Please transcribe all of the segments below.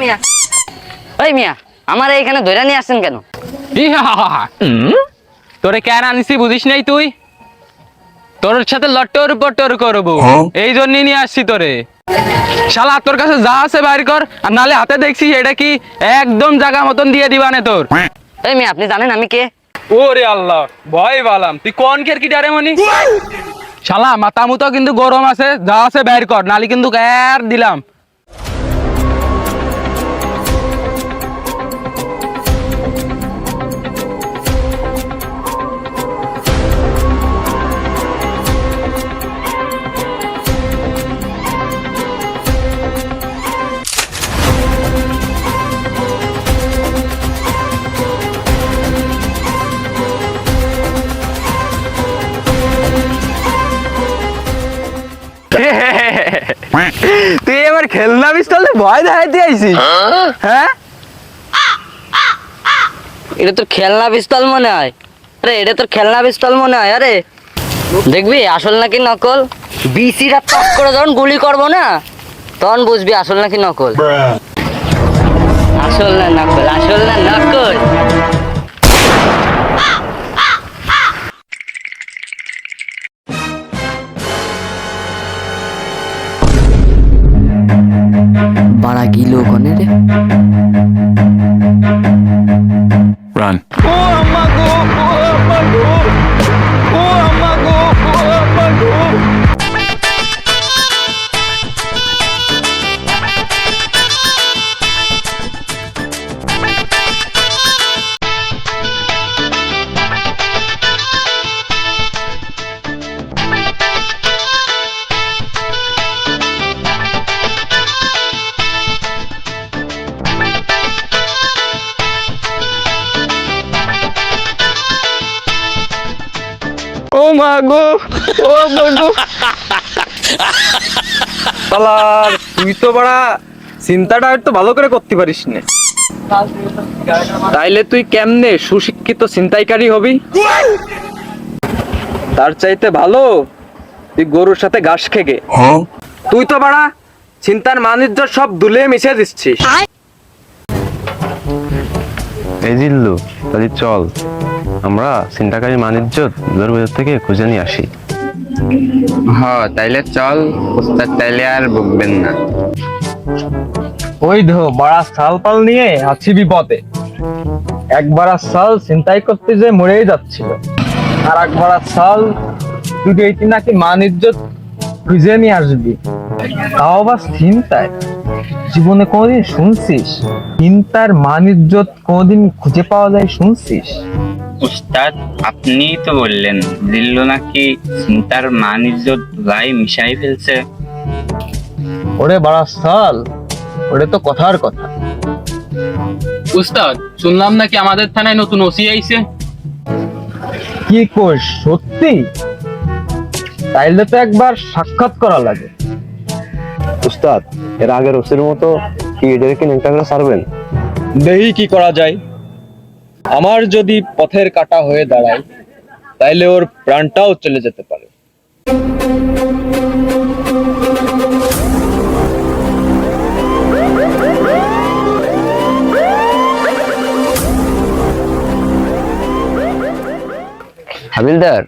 মিয়া। ওই মিয়া আমার এইখানে ধরে নিয়ে আসছেন কেন? তোরে কেন আনিসি বুঝিস নাই তুই? তোর সাথে পট্টর করব। এই জন্যই নিয়ে আসছি তোরে। শালা তোর কাছে যা আছে বাইর কর আর নালে হাতে দেখছি এটা কি একদম জায়গা মতন দিয়ে দিবানে তোর। ওই মিয়া আপনি জানেন আমি কে? ওরে আল্লাহ ভয় বালাম তুই কোন কের কি ডারে মনি? শালা মাথা মুতো কিন্তু গরম আছে যা আছে বাইর কর নালি কিন্তু আর দিলাম। তুই এবার খেলনা পিস্তল ভয় দেখাইতে আইছিস? হ্যাঁ? এটা তোর খেলনা পিস্তল মনে হয়। আরে এটা তোর খেলনা পিস্তল মনে হয় আরে। দেখবি আসল নাকি নকল? বিসিটা টক করে যখন গুলি করব না তখন বুঝবি আসল নাকি নকল। আসল না নকল আসল না নকল। বাড়া গিল ওখানে রে Run. ও আম্মা গো ও আম্মা গো ও মা গো ও মা গো শালার তুই তো বড়া চিন্তাটা একটু ভালো করে করতে পারিস না। তাইলে তুই কেমনে সুশিক্ষিত ছিনতাইকারী হবি? তার চাইতে ভালো তুই গরুর সাথে ঘাস খেগে। তুই তো বাড়া চিন্তার মানিজ্য সব দুলে মিশে দিচ্ছিস। এই জিল্লু তাহলে চল। আমরা চিন্তাকারী মানিজ্যত দরবাজার থেকে খুঁজে নিয়ে আসি। হ তাইলে চল উস্তাদ তাইলে আর বকবেন না। ওই ধো বড়া সাল পাল নিয়ে আছি বিপদে। একবার সাল চিন্তাই করতে যে মরেই যাচ্ছিল। আর একবার সাল তুই এইটি নাকি মানিজ্য খুঁজে নিয়ে আসবি। তাও আবার চিন্তায় জীবনে কোনোদিন শুনছিস? চিন্তার মানিজ্যত কোনোদিন খুঁজে পাওয়া যায় শুনছিস? উস্তাদ আপনি তো বললেন দিল্লু নাকি চিন্তার মান ইজ্জত লাই মিশাই ফেলছে। ওরে বড়া সাল ওরে তো কথার কথা। উস্তাদ শুনলাম নাকি আমাদের থানায় নতুন ওসি আইছে? কি কোষ সত্যি? তাইলে তো একবার সাক্ষাৎ করা লাগে। উস্তাদ এর আগের ওসির মতো কি এদেরকে নেংটা করে ছাড়বেন দেহি কি করা যায়। আমার যদি পথের কাটা হয়ে দাঁড়ায় তাইলে ওর প্রাণটাও চলে যেতে পারে। হাবিলদার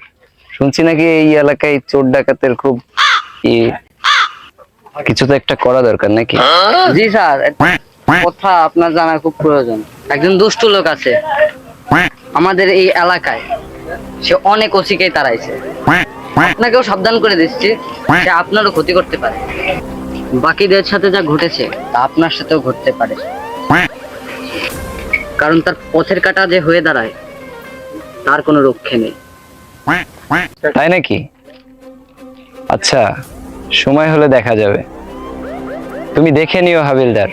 শুনছি নাকি এই এলাকায় চোর ডাকাতের খুব কিছু তো একটা করা দরকার নাকি? জি স্যার কথা আপনার জানা খুব প্রয়োজন। একজন দুষ্ট লোক আছে। আমাদের এই এলাকায় সে অনেক ওসিকেই তাড়াইছে। আপনাকেও সাবধান করে দিচ্ছি সে আপনারও ক্ষতি করতে পারে। বাকিদের সাথে যা ঘটেছে তা আপনার সাথেও ঘটতে পারে। কারণ তার পথের কাটা যে হয়ে দাঁড়ায় তার কোনো রক্ষে নেই। তাই নাকি? আচ্ছা সময় হলে দেখা যাবে। তুমি দেখে নিও হাবিলদার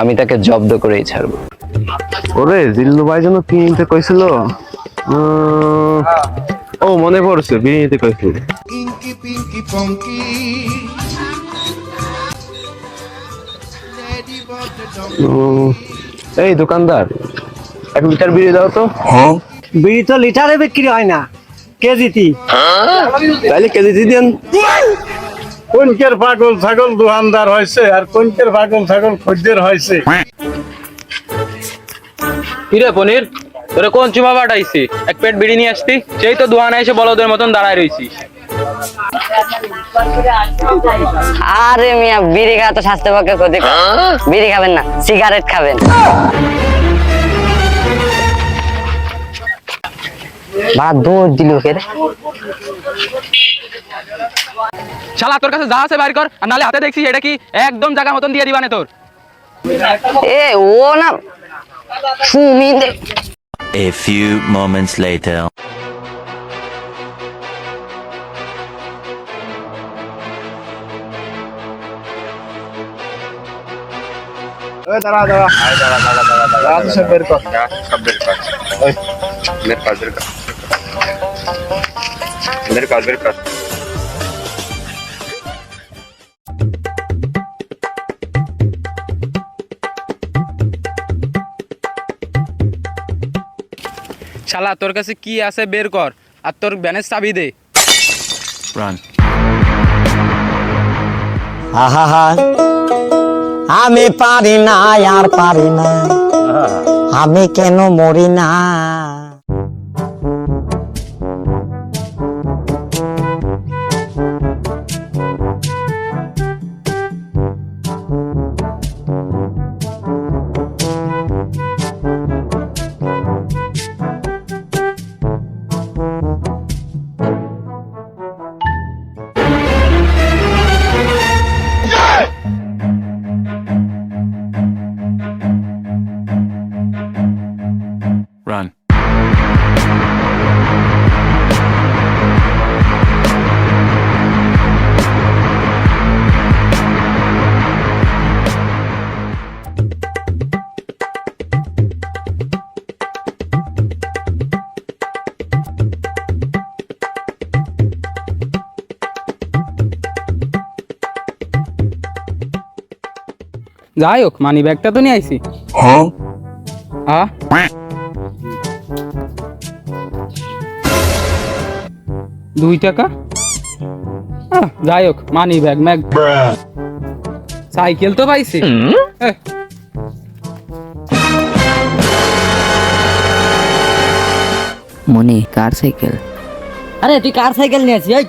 আমি তাকে জব্দ করেই ছাড়বো। ওরে জিল্লু ভাই যেন কি নিতে কইছিল? ও মনে পড়ছে বিয়ে নিতে কইছিল. Ladybug the donkey. এই দোকানদার এক লিটার বিড়ি দাও তো। বিড়ি তো লিটারে বিক্রি হয় না কেজিতি। তাইলে কেজি দিয়ে দেন কোনকের পাগল ছাগল দোকানদার হয়েছে আর কোনকের পাগল ছাগল খদ্দের হয়েছে? কিরে পনির তোরে কোন চুমা পাঠাইছি? এক পেট বিড়ি নিয়ে আসতি? সেই তো দোয়ানে এসে বলদের মতন দাঁড়ায় রইছিস আরে মিয়া বিড়ি খাওয়া তো স্বাস্থ্যের পক্ষে ক্ষতিকর। বিড়ি খাবেন না সিগারেট খাবেন। বাড়া দৌড় দিল কে রে? শালা তোর কাছে যা আছে বাইর কর আর নালে হাতে দেখছিস এটা কি একদম জায়গা মতন দিয়ে দিবানে তোর। এ ও না দে- A few moments later. দাঁড়া দাঁড়া। দাঁড়া সব বের কর। যা, সব বের কর। ওই, বের কর বের কর। বের কর বের কর। শালা তোর কাছে কি আছে বের কর আর তোর ব্যানের চাবি দে. আহা আমি পারি না আর পারি না আমি কেন মরি না যাই হোক মানি ব্যাগটা তো নিয়ে আইছি। হ্যাঁ? দুই টাকা? আহ, যাই হোক মানি ব্যাগ ম্যাগ সাইকেল তো পাইছি। মনি কার সাইকেল? আরে তুই কার সাইকেল নিয়েছিস এই!